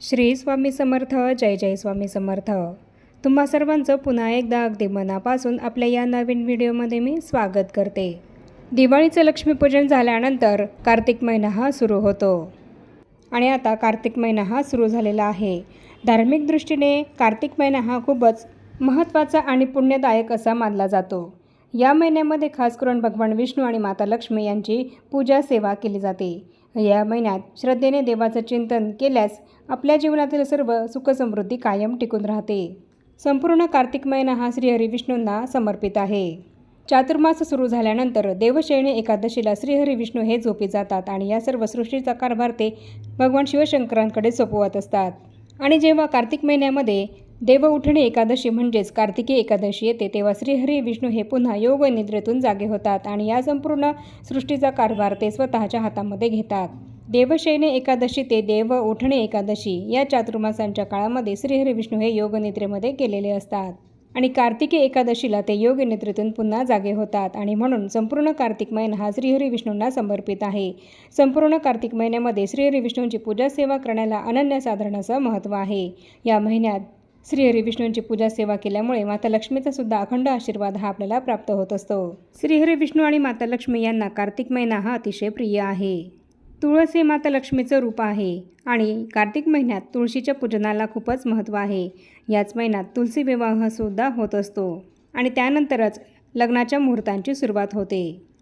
श्री स्वामी समर्थ जय जय स्वामी समर्थ. तुम्हा सर्वांचं पुन्हा एकदा अगदी मनापासून आपल्या या नवीन व्हिडिओमध्ये मी स्वागत करते. दिवाळीचं लक्ष्मीपूजन झाल्यानंतर कार्तिक महिना हा सुरू होतो. आणि आता कार्तिक महिना हा सुरू झालेला आहे. धार्मिक दृष्टीने कार्तिक महिना हा खूपच महत्त्वाचा आणि पुण्यदायक असा मानला जातो. या महिन्यामध्ये खास करून भगवान विष्णू आणि माता लक्ष्मी यांची पूजा सेवा केली जाते. या महिन्यात श्रद्धेने देवाचं चिंतन केल्यास आपल्या जीवनातील सर्व सुखसमृद्धी कायम टिकून राहते. संपूर्ण कार्तिक महिना हा श्रीहरी विष्णूंना समर्पित आहे. चातुर्मास सुरू झाल्यानंतर देवशयनी एकादशीला श्रीहरी विष्णू हे झोपी जातात आणि या सर्व सृष्टीचा कारभार ते भगवान शिवशंकरांकडे सोपवत असतात. आणि जेव्हा कार्तिक महिन्यामध्ये देव उठणे एकादशी म्हणजेच कार्तिकी एकादशी येते तेव्हा श्रीहरी विष्णू हे पुन्हा योग निद्रेतून जागे होतात आणि या संपूर्ण सृष्टीचा कारभार ते स्वतःच्या हातामध्ये घेतात. देवशयने एकादशी ते देव उठणे एकादशी या चातुर्मासांच्या काळामध्ये श्रीहरी विष्णू हे योगनिद्रेमध्ये गेलेले असतात. आणि कार्तिकी एकादशीला ते योग निद्रेतून पुन्हा जागे होतात आणि म्हणून संपूर्ण कार्तिक महिना हा श्रीहरी विष्णूंना समर्पित आहे. संपूर्ण कार्तिक महिन्यामध्ये श्रीहरी विष्णूंची पूजा सेवा करण्याला अनन्यसाधारण असं महत्त्व आहे. या महिन्यात श्रीहरी विष्णूंची पूजा सेवा केल्यामुळे माता लक्ष्मीचा सुद्धा अखंड आशीर्वाद हा आपल्याला प्राप्त होत असतो. श्रीहरी विष्णू आणि माता लक्ष्मी यांना कार्तिक महिना हा अतिशय प्रिय आहे. तुळस हे माता लक्ष्मीचं रूप आहे आणि कार्तिक महिन्यात तुळशीच्या पूजनाला खूपच महत्त्व आहे. याच महिन्यात तुलसी विवाहसुद्धा होत असतो आणि त्यानंतरच लग्नाच्या मुहूर्तांची सुरुवात होते.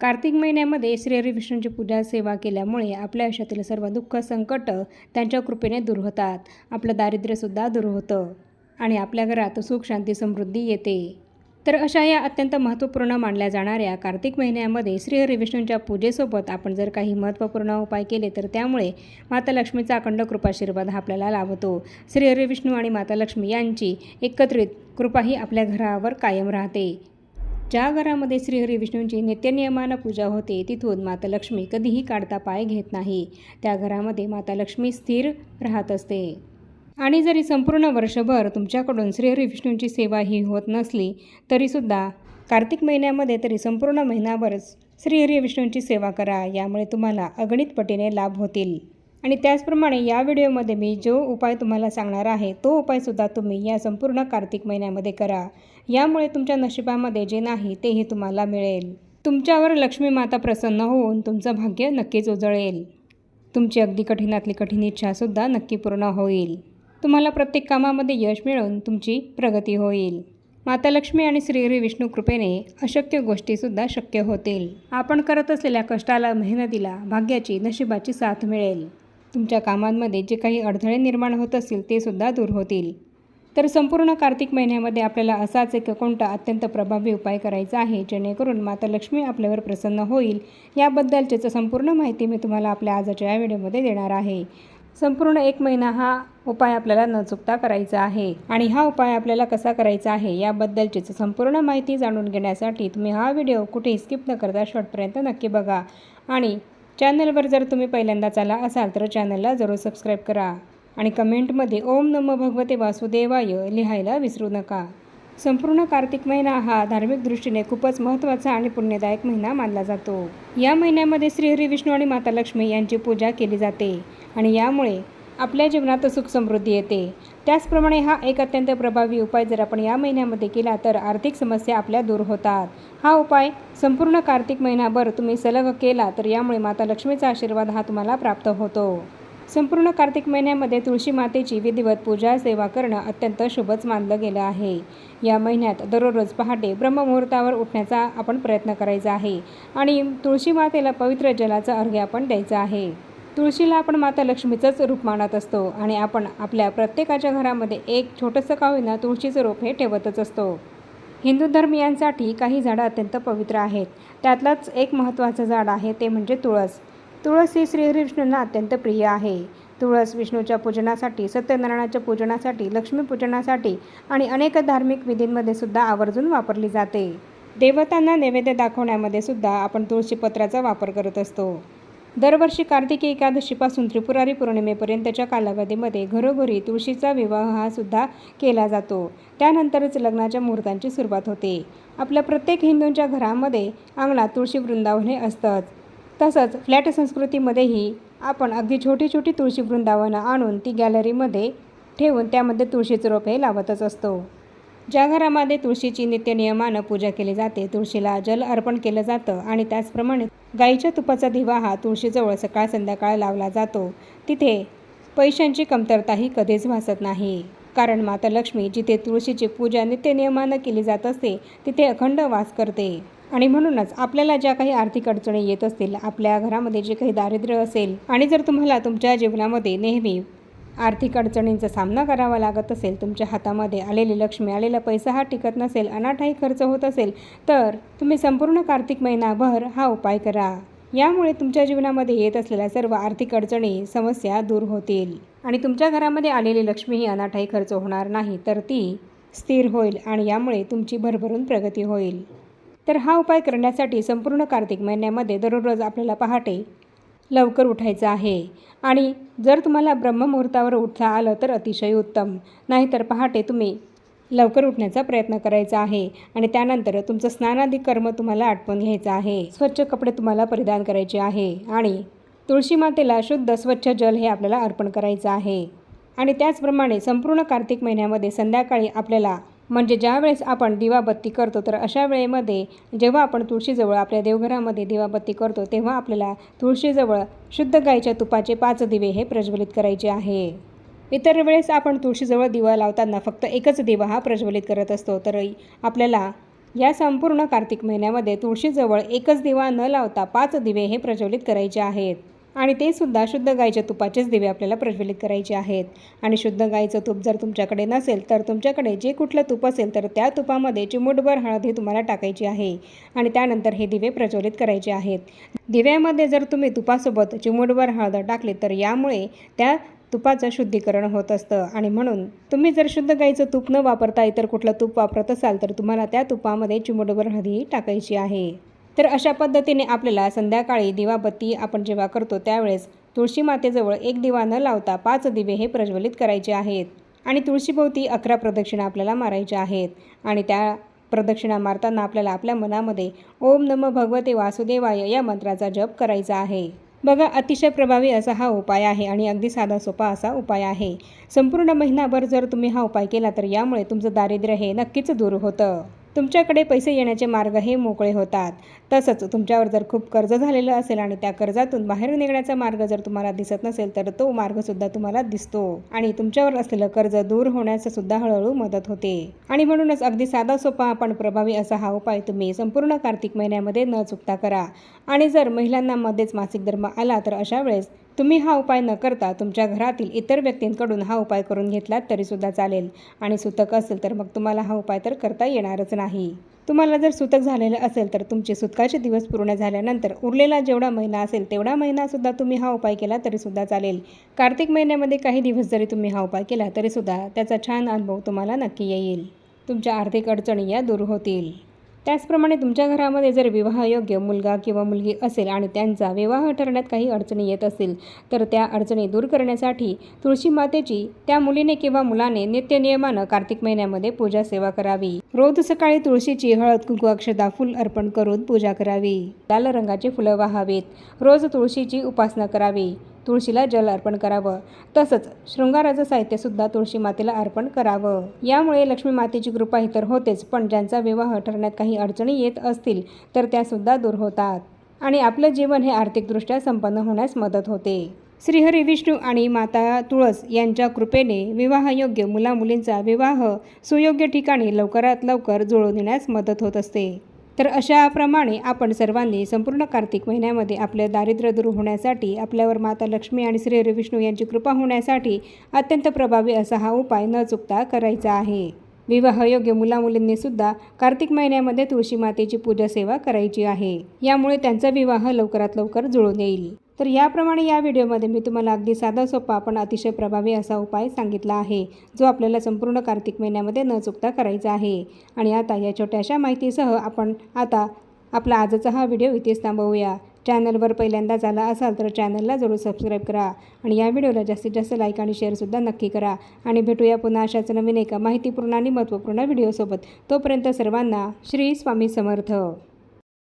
कार्तिक महिन्यामध्ये श्री विष्णूंची पूजा सेवा केल्यामुळे आपल्या आयुष्यातील सर्व दुःख संकट त्यांच्या कृपेने दूर होतात. आपलं दारिद्र्यसुद्धा दूर होतं आणि आपल्या घरात सुख शांती समृद्धी येते. तर अशा या अत्यंत महत्त्वपूर्ण मानल्या जाणाऱ्या कार्तिक महिन्यामध्ये श्री विष्णूंच्या पूजेसोबत आपण जर काही महत्त्वपूर्ण उपाय केले तर त्यामुळे माता लक्ष्मीचा अखंड कृपाशीर्वाद हा आपल्याला लाभतो. श्री विष्णू आणि माता लक्ष्मी यांची एकत्रित कृपाही आपल्या घरावर कायम राहते. ज्या घरामध्ये श्रीहरी विष्णूंची नित्यनियमानं पूजा होते तिथून माता लक्ष्मी कधीही काढता पाय घेत नाही. त्या घरामध्ये माता लक्ष्मी स्थिर राहत असते. आणि जरी संपूर्ण वर्षभर तुमच्याकडून श्रीहरी विष्णूंची सेवा ही होत नसली तरीसुद्धा कार्तिक महिन्यामध्ये तरी संपूर्ण महिनाभर श्रीहरी विष्णूंची सेवा करा यामुळे तुम्हाला अगणित पटीने लाभ होतील. आणि त्याचप्रमाणे या व्हिडिओमध्ये मी जो उपाय तुम्हाला सांगणार आहे तो उपायसुद्धा तुम्ही या संपूर्ण कार्तिक महिन्यामध्ये करा. यामुळे तुमच्या नशिबामध्ये जे नाही तेही तुम्हाला मिळेल. तुमच्यावर लक्ष्मी माता प्रसन्न होऊन तुमचं भाग्य नक्कीच उजळेल. तुमची अगदी कठीणातली कठीण इच्छासुद्धा नक्की पूर्ण होईल. तुम्हाला प्रत्येक कामामध्ये यश मिळून तुमची प्रगती होईल. माता लक्ष्मी आणि श्रीहरी विष्णू कृपेने अशक्य गोष्टीसुद्धा शक्य होतील. आपण करत असलेल्या कष्टाला मेहनतीला भाग्याची नशिबाची साथ मिळेल. तुमच्या कामांमध्ये जे काही अडथळे निर्माण होत असतील ते सुद्धा दूर होतील. तर संपूर्ण कार्तिक महिन्यामध्ये आपल्याला असाच एक कोणता अत्यंत प्रभावी उपाय करायचा आहे जेणेकरून माता लक्ष्मी आपल्यावर प्रसन्न होईल याबद्दलचीच संपूर्ण माहिती मी तुम्हाला आपल्या आजच्या या व्हिडिओमध्ये देणार आहे. संपूर्ण एक महिना हा उपाय आपल्याला न चुकता करायचा आहे. आणि हा उपाय आपल्याला कसा करायचा आहे याबद्दलचीच संपूर्ण माहिती जाणून घेण्यासाठी तुम्ही हा व्हिडिओ कुठेही स्किप न करता शेवटपर्यंत नक्की बघा. आणि चॅनलवर जर तुम्ही पहिल्यांदाच आला असाल तर चॅनलला जरूर सबस्क्राईब करा आणि कमेंटमध्ये ओम नमो भगवते वासुदेवाय लिहायला विसरू नका. संपूर्ण कार्तिक महिना हा धार्मिक दृष्टीने खूपच महत्त्वाचा आणि पुण्यदायक महिना मानला जातो. या महिन्यामध्ये श्रीहरी विष्णू आणि माता लक्ष्मी यांची पूजा केली जाते आणि यामुळे आपल्या जीवनात सुख समृद्धी येते. त्याचप्रमाणे हा एक अत्यंत प्रभावी उपाय जर आपण या महिन्यामध्ये केला तर आर्थिक समस्या आपल्या दूर होतात. हा उपाय संपूर्ण कार्तिक महिनाभर तुम्ही सलग केला तर यामुळे माता लक्ष्मीचा आशीर्वाद हा तुम्हाला प्राप्त होतो. संपूर्ण कार्तिक महिन्यामध्ये तुळशी मातेची विधिवत पूजा सेवा करणं अत्यंत शुभच मानलं गेलं आहे. या महिन्यात दररोज पहाटे ब्रह्ममुहूर्तावर उठण्याचा आपण प्रयत्न करायचा आहे आणि तुळशी मातेला पवित्र जलाचा अर्घ्य आपण द्यायचा आहे. तुळशीला आपण माता लक्ष्मीचंच रूप मानत असतो आणि आपण आपल्या प्रत्येकाच्या घरामध्ये एक छोटंसं का होईना तुळशीचं रोप हे ठेवतच असतो. हिंदू धर्मियांसाठी काही झाडं अत्यंत पवित्र आहेत. त्यातलंच एक महत्त्वाचं झाड आहे ते म्हणजे तुळस. तुळस ही श्रीहरिष्णूंना अत्यंत प्रिय आहे. तुळस विष्णूच्या पूजनासाठी सत्यनारायणाच्या पूजनासाठी लक्ष्मीपूजनासाठी आणि अनेक धार्मिक विधींमध्ये सुद्धा आवर्जून वापरली जाते. देवतांना नैवेद्य दाखवण्यामध्ये सुद्धा आपण तुळशीपत्राचा वापर करत असतो. दरवर्षी कार्तिकी एकादशीपासून त्रिपुरारी पौर्णिमेपर्यंतच्या कालावधीमध्ये घरोघरी तुळशीचा विवाह हा सुद्धा केला जातो. त्यानंतरच लग्नाच्या मुहूर्तांची सुरुवात होते. आपल्या प्रत्येक हिंदूंच्या घरामध्ये अंगणात तुळशी वृंदावन हे असतंच. तसंच फ्लॅट संस्कृतीमध्येही आपण अगदी छोटी छोटी तुळशी वृंदावनं आणून ती गॅलरीमध्ये ठेवून त्यामध्ये तुळशीचं रोप हे लावतच असतो. ज्या घरामध्ये तुळशीची नित्यनियमानं पूजा केली जाते तुळशीला जल अर्पण केलं जातं आणि त्याचप्रमाणे गाईच्या तुपाचा दिवा हा तुळशीजवळ सकाळ संध्याकाळ लावला जातो. तिथे पैशांची कमतरताही कधीच भासत नाही. कारण माता लक्ष्मी जिथे तुळशीची पूजा नित्यनियमानं केली जात असते तिथे अखंड वास करते. आणि म्हणूनच आपल्याला ज्या काही आर्थिक अडचणी येत असतील आपल्या घरामध्ये जे काही दारिद्र्य असेल आणि जर तुम्हाला तुमच्या जीवनामध्ये नेहमी आर्थिक अडचणींचा सामना करावा लागत असेल तुमच्या हातामध्ये आलेली लक्ष्मी आलेला पैसा हा टिकत नसेल अनाठाई खर्च होत असेल तर तुम्ही संपूर्ण कार्तिक महिनाभर हा उपाय करा. यामुळे तुमच्या जीवनामध्ये येत असलेल्या सर्व आर्थिक अडचणी समस्या दूर होतील. आणि तुमच्या घरामध्ये आलेली लक्ष्मी ही अनाठाई खर्च होणार नाही तर ती स्थिर होईल आणि यामुळे तुमची भरभरून प्रगती होईल. तर हा उपाय करण्यासाठी संपूर्ण कार्तिक महिन्यामध्ये दररोज आपल्याला पहाटे लवकर उठायचं आहे. आणि जर तुम्हाला ब्रह्ममुहूर्तावर उठता आलं तर अतिशय उत्तम. नाहीतर पहाटे तुम्ही लवकर उठण्याचा प्रयत्न करायचा आहे. आणि त्यानंतर तुमचं स्नानादी कर्म तुम्हाला आटपून घ्यायचं आहे. स्वच्छ कपडे तुम्हाला परिधान करायचे आहे. आणि तुळशी मातेला शुद्ध स्वच्छ जल हे आपल्याला अर्पण करायचं आहे. आणि त्याचप्रमाणे संपूर्ण कार्तिक महिन्यामध्ये संध्याकाळी आपल्याला म्हणजे ज्यावेळेस आपण दिवाबत्ती करतो तर अशा वेळेमध्ये जेव्हा आपण तुळशीजवळ आपल्या देवघरामध्ये दिवाबत्ती करतो तेव्हा आपल्याला तुळशीजवळ शुद्ध गाईच्या तुपाचे पाच दिवे हे प्रज्वलित करायचे आहे. इतर वेळेस आपण तुळशीजवळ दिवा लावताना फक्त एकच दिवा हा प्रज्वलित करत असतो तर आपल्याला या संपूर्ण कार्तिक महिन्यामध्ये तुळशीजवळ एकच दिवा न लावता पाच दिवे हे प्रज्वलित करायचे आहेत. आणि ते सुद्धा शुद्ध गाईच्या तुपाचेच दिवे आपल्याला प्रज्वलित करायचे आहेत. आणि शुद्ध गाईचं तूप जर तुमच्याकडे नसेल तर तुमच्याकडे जे कुठलं तूप असेल तर त्या तुपामध्ये चिमूटभर हळद ही तुम्हाला टाकायची आहे. आणि त्यानंतर हे दिवे प्रज्वलित करायचे आहेत. दिव्यामध्ये जर तुम्ही तुपासोबत चिमूटभर हळद टाकली तर यामुळे त्या तुपाचं शुद्धीकरण होत असतं. आणि म्हणून तुम्ही जर शुद्ध गाईचं तूप न वापरता इतर कुठलं तूप वापरत असाल तर तुम्हाला त्या तुपामध्ये चिमूटभर हळदही टाकायची आहे. तर अशा पद्धतीने आपल्याला संध्याकाळी दिवाबत्ती आपण जेव्हा करतो त्यावेळेस तुळशी मातेजवळ एक दिवा न लावता पाच दिवे हे प्रज्वलित करायचे आहेत. आणि तुळशीभोवती अकरा प्रदक्षिणा आपल्याला मारायच्या आहेत. आणि त्या प्रदक्षिणा मारताना आपल्याला आपल्या मनामध्ये ओम नम भगवते वासुदेवाय या मंत्राचा जप करायचा आहे. बघा अतिशय प्रभावी असा हा उपाय आहे आणि अगदी साधा सोपा असा उपाय आहे. संपूर्ण महिनाभर जर तुम्ही हा उपाय केला तर यामुळे तुमचं दारिद्र्य हे नक्कीच दूर होतं. तुमच्याकडे पैसे येण्याचे मार्ग हे मोकळे होतात. तसंच तुमच्यावर जर खूप कर्ज झालेलं असेल आणि त्या कर्जातून बाहेर निघण्याचा मार्ग जर तुम्हाला दिसत नसेल तर तो मार्गसुद्धा तुम्हाला दिसतो. आणि तुमच्यावर असलेलं कर्ज दूर होण्यास सुद्धा हळूहळू मदत होते. आणि म्हणूनच अगदी साधा सोपा पण प्रभावी असा हा उपाय तुम्ही संपूर्ण कार्तिक महिन्यामध्ये न चुकता करा. आणि जर महिलांना मध्येच मासिक धर्म आला तर अशा वेळेस तुम्ही हा उपाय न करता तुमच्या घरातील इतर व्यक्तींकडून हा उपाय करून घेतलात तरीसुद्धा चालेल. आणि सुतक असेल तर मग तुम्हाला हा उपाय तर करता येणारच नाही. तुम्हाला जर सुतक झालेलं असेल तर तुमचे सुतकाचे दिवस पूर्ण झाल्यानंतर उरलेला जेवढा महिना असेल तेवढा महिनासुद्धा तुम्ही हा उपाय केला तरीसुद्धा चालेल. कार्तिक महिन्यामध्ये काही दिवस जरी तुम्ही हा उपाय केला तरीसुद्धा त्याचा छान अनुभव तुम्हाला नक्की येईल. तुमच्या आर्थिक अडचणी या दूर होतील. त्याचप्रमाणे तुमच्या घरामध्ये जर विवाहयोग्य मुलगा किंवा मुलगी असेल आणि त्यांचा विवाह ठरण्यात काही अडचणी येत असतील तर त्या अडचणी दूर करण्यासाठी तुळशी मातेची त्या मुलीने किंवा मुलाने नित्यनियमानं कार्तिक महिन्यामध्ये पूजा सेवा करावी. रोज सकाळी तुळशीची हळद कुंकू अक्षदा फुल अर्पण करून पूजा करावी. लाल रंगाची फुलं वाहावीत. रोज तुळशीची उपासना करावी. तुळशीला जल अर्पण करावं. तसंच शृंगाराचं साहित्यसुद्धा तुळशी मातेला अर्पण करावं. यामुळे लक्ष्मी मातेची कृपा ही तर होतेच पण ज्यांचा विवाह ठरण्यात काही अडचणी येत असतील तर त्यासुद्धा दूर होतात. आणि आपलं जीवन हे आर्थिकदृष्ट्या संपन्न होण्यास मदत होते. श्रीहरी विष्णू आणि माता तुळस यांच्या कृपेने विवाहयोग्य मुलामुलींचा विवाह सुयोग्य ठिकाणी लवकरात लवकर जुळवून देण्यास मदत होत असते. तर अशाप्रमाणे आपण सर्वांनी संपूर्ण कार्तिक महिन्यामध्ये आपले दारिद्र्य दूर होण्यासाठी आपल्यावर माता लक्ष्मी आणि श्री हरी विष्णू यांची कृपा होण्यासाठी अत्यंत प्रभावी असा हा उपाय न चुकता करायचा आहे. विवाहयोग्य मुलामुलींनी सुद्धा कार्तिक महिन्यामध्ये तुळशी मातेची पूजा सेवा करायची आहे. यामुळे त्यांचा विवाह लवकरात लवकर जुळून येईल. तर याप्रमाणे या व्हिडिओमध्ये मी तुम्हाला अगदी साधा सोपा पण अतिशय प्रभावी असा उपाय सांगितला आहे जो आपल्याला संपूर्ण कार्तिक महिन्यामध्ये न चुकता करायचा आहे. आणि आता या छोट्याशा माहितीसह आपण आता आपला आजचा हा व्हिडिओ इथेच थांबवूया. चॅनलवर पहिल्यांदा झाला असाल तर चॅनलला जरूर सबस्क्राईब करा आणि या व्हिडिओला जास्तीत जास्त लाईक आणि शेअरसुद्धा नक्की करा. आणि भेटूया पुन्हा अशाच नवीन एका माहितीपूर्ण आणि महत्त्वपूर्ण व्हिडिओसोबत. तोपर्यंत सर्वांना श्री स्वामी समर्थ.